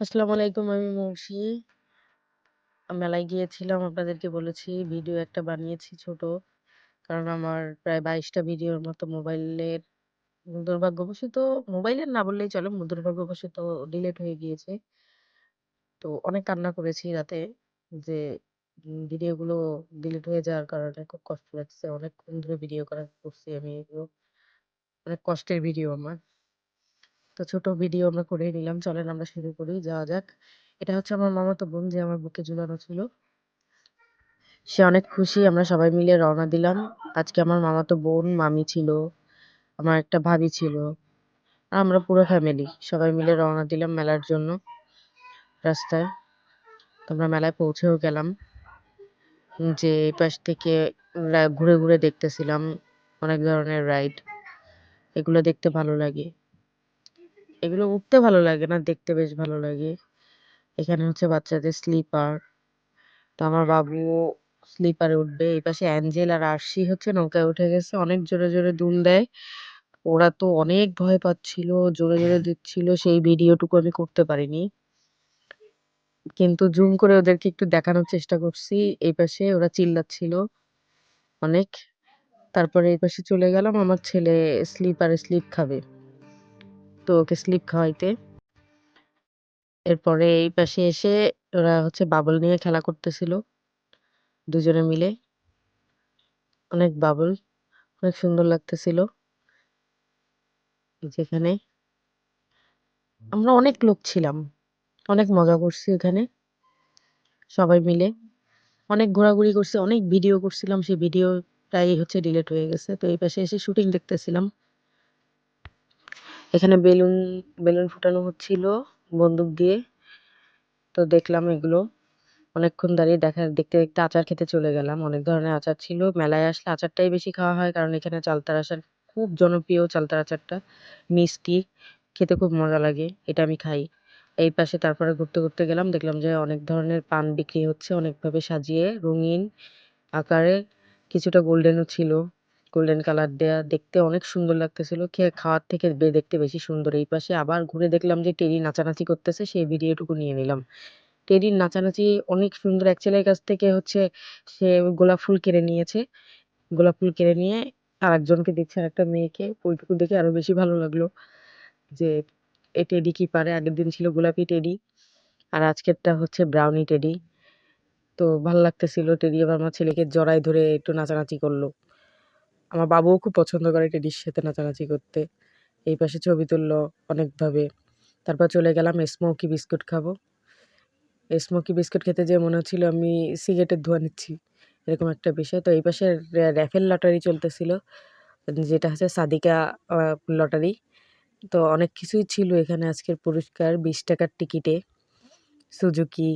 আসসালামু আলাইকুম, আমি মৌসি। মেলায় গিয়েছিলাম আপনাদেরকে বলেছি। ভিডিও একটা বানিয়েছি ছোট। কারণ আমার প্রায় ২২ টা ভিডিওর মতো মোবাইলের দুর্ভাগ্যবশত, মোবাইলের না বললেই চলে। দুর্ভাগ্যবশত ডিলিট হয়ে গিয়েছে। তো অনেক কান্না করেছি রাতে যে ভিডিওগুলো ডিলিট হয়ে যাওয়ার কারণে খুব কষ্ট লাগছে। অনেকক্ষণ ধরে ভিডিও করা করছি আমি এগুলো। অনেক কষ্টের ভিডিও আমার। তো ছোট ভিডিও আমরা করে নিলাম। চলেন আমরা শুরু করি, যাওয়া যাক। এটা হচ্ছে আমার মামাতো বোন যে আমার বুকে ঝুলানো ছিল। সে অনেক খুশি আমরা সবাই মিলে রওনা দিলাম। আজকে আমার মামাতো বোন, মামি ছিল, আমার একটা ভাবি ছিল। আর আমরা পুরো ফ্যামিলি সবাই মিলে রওনা দিলাম মেলার জন্য রাস্তায়। আমরা মেলায় পৌঁছেও গেলাম। যে এই পাশ থেকে ঘুরে, ঘুরে দেখতেছিলাম অনেক ধরনের রাইড। এগুলো দেখতে ভালো লাগে। এগুলো উঠতে ভালো লাগে না, দেখতে বেশ ভালো লাগে। এখানে হচ্ছে বাচ্চাদের স্লিপার। তো আমার বাবুও স্লিপারে উঠবে। এই পাশে অ্যাঞ্জেল আর আরশি হচ্ছে নৌকায় উঠে গেছে। অনেক জোরে, জোরে দুল দেয়। ওরা তো অনেক ভয় পাচ্ছিল, জোরে, জোরে দিচ্ছিল। সেই ভিডিওটুকু আমি করতে পারিনি। কিন্তু জুম করে ওদেরকে একটু দেখানোর চেষ্টা করছি। এই পাশে ওরা চিল্লাচ্ছিল অনেক। তারপরে এই পাশে চলে গেলাম আমার ছেলে স্লিপারে স্লিপ খাবে। তো ওকে স্লিপ খাওয়াইতে। এরপরে এই পাশে এসে ওরা হচ্ছে বাবল নিয়ে খেলা করতেছিল। দুজনে মিলে। অনেক বাবল। অনেক সুন্দর লাগতেছিল। যেখানে আমরা অনেক লোক ছিলাম। অনেক মজা করছি ওখানে। সবাই মিলে। অনেক ঘোরাঘুরি করছি, অনেক ভিডিও করছিলাম। সেই ভিডিওটাই হচ্ছে ডিলেট হয়ে গেছে। তো এই পাশে এসে শুটিং দেখতেছিলাম। এখানে বেলুন, বেলুন ফুটানো হচ্ছিল বন্দুক দিয়ে। তো দেখলাম এগুলো। অনেকক্ষণ দাঁড়িয়ে দেখা দেখতে, দেখতে আচার খেতে চলে গেলাম। অনেক ধরনের আচার ছিল। মেলায় আসলে আচারটাই বেশি খাওয়া হয়। কারণ এখানে চালতার আচার খুব জনপ্রিয় চালতার আচারটা। মিষ্টি, খেতে খুব মজা লাগে। এটা আমি খাই। এই পাশে তারপরে ঘুরতে, ঘুরতে গেলাম। দেখলাম যে অনেক ধরনের পান বিক্রি হচ্ছে অনেকভাবে সাজিয়ে রঙিন আকারে। কিছুটা গোল্ডেনও ছিল। গোল্ডেন কালার দেয়া। দেখতে অনেক সুন্দর লাগতেছিল। খেয়ে খাওয়ার থেকে দেখতে বেশি সুন্দর। এই পাশে আবার ঘুরে দেখলাম যে টেরি নাচানাচি করতেছে। সেই ভিডিওটুকু নিয়ে নিলাম। টেডির নাচানাচি অনেক সুন্দর। এক ছেলের কাছ থেকে হচ্ছে সে গোলাপ ফুল কেড়ে নিয়েছে। গোলাপ ফুল কেড়ে নিয়ে আরেকজনকে দিচ্ছে আর একটা মেয়েকে। ওইটুকু দেখে আরও বেশি ভালো লাগল। যে এ টেডি কি পারে। আগের দিন ছিল গোলাপি টেডি। আর আজকেরটা হচ্ছে ব্রাউনি টেডি। তো ভালো লাগতেছিল। টেডি আবার আমার ছেলেকে জড়ায় ধরে একটু নাচানাচি করল। আমার বাবুও খুব পছন্দ করে টেডির সাথে নাচানাচি করতে। এই পাশে ছবি তুললো অনেকভাবে। তারপর চলে গেলাম স্মোকি বিস্কুট খাব। স্মোকি বিস্কুট খেতে যে মনে হচ্ছিল আমি সিগারেটের ধোঁয়া নিচ্ছি। এরকম একটা বিষয়। তো এই পাশে র‍্যাফেল লটারি চলতেছিল। যেটা হচ্ছে সাদিকা লটারি। তো অনেক কিছুই ছিল এখানে আজকের পুরস্কার বিশ টাকার টিকিটে। Suzuki,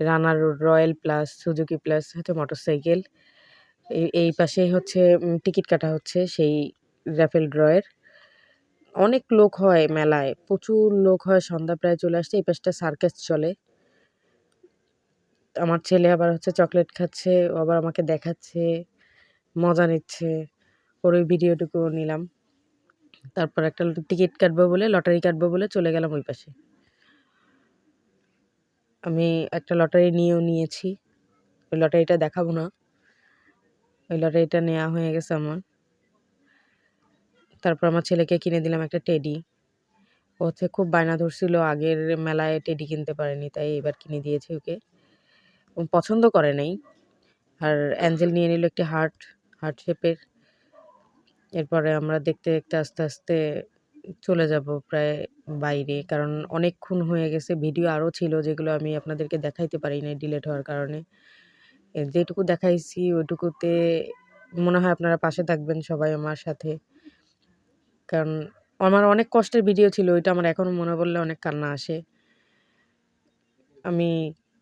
runner royal plus, Suzuki plus হচ্ছে মোটরসাইকেল। এই পাশে হচ্ছে টিকিট কাটা হচ্ছে সেই র‍্যাফেল ড্রয়ের। অনেক লোক হয় মেলায়। প্রচুর লোক হয়। সন্ধ্যা প্রায় চলে আসছে। এই পাশটা সার্কাস চলে। আমার ছেলে আবার হচ্ছে চকলেট খাচ্ছে। ও আবার আমাকে দেখাচ্ছে, মজা নিচ্ছে। ওর ওই ভিডিওটুকুও নিলাম। তারপর একটা টিকিট কাটবো বলে, লটারি কাটবো বলে চলে গেলাম ওই পাশে। আমি একটা লটারি নিয়েও নিয়েছি। ওই লটারিটা দেখাবো না। লটারিটা নেওয়া হয়ে গেছে আমার। তারপর আমার ছেলেকে কিনে দিলাম একটা টেডি। ও হচ্ছে খুব বায়না ধরছিল আগের মেলায় টেডি কিনতে পারেনি। তাই এবার কিনে দিয়েছি ওকে। পছন্দ করে নাই। আর অ্যাঞ্জেল নিয়ে নিল একটি হার্ট, হার্ট শেপের। এরপরে আমরা দেখতে, দেখতে আস্তে, আস্তে চলে যাব প্রায় বাইরে। কারণ অনেকক্ষণ হয়ে গেছে। ভিডিও আরও ছিল যেগুলো আমি আপনাদেরকে দেখাইতে পারি নাই ডিলেট হওয়ার কারণে। যেটুকু দেখাইছি ওইটুকুতে মনে হয় আপনারা পাশে থাকবেন সবাই আমার সাথে। কারণ আমার অনেক কষ্টের ভিডিও ছিল। ওইটা আমার এখনও মনে পড়লে অনেক কান্না আসে। আমি,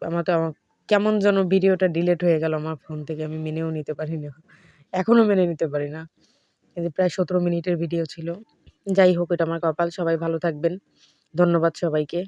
আমার তো আমা কেমন যেন ভিডিওটা ডিলেট হয়ে গেল আমার ফোন থেকে। আমি মেনেও নিতে পারি না। এখনও মেনে নিতে পারি না। যে প্রায় ১৭ মিনিটের ভিডিও ছিল। যাই হোক, এটা আমার কপাল। সবাই ভালো থাকবেন। ধন্যবাদ সবাইকে।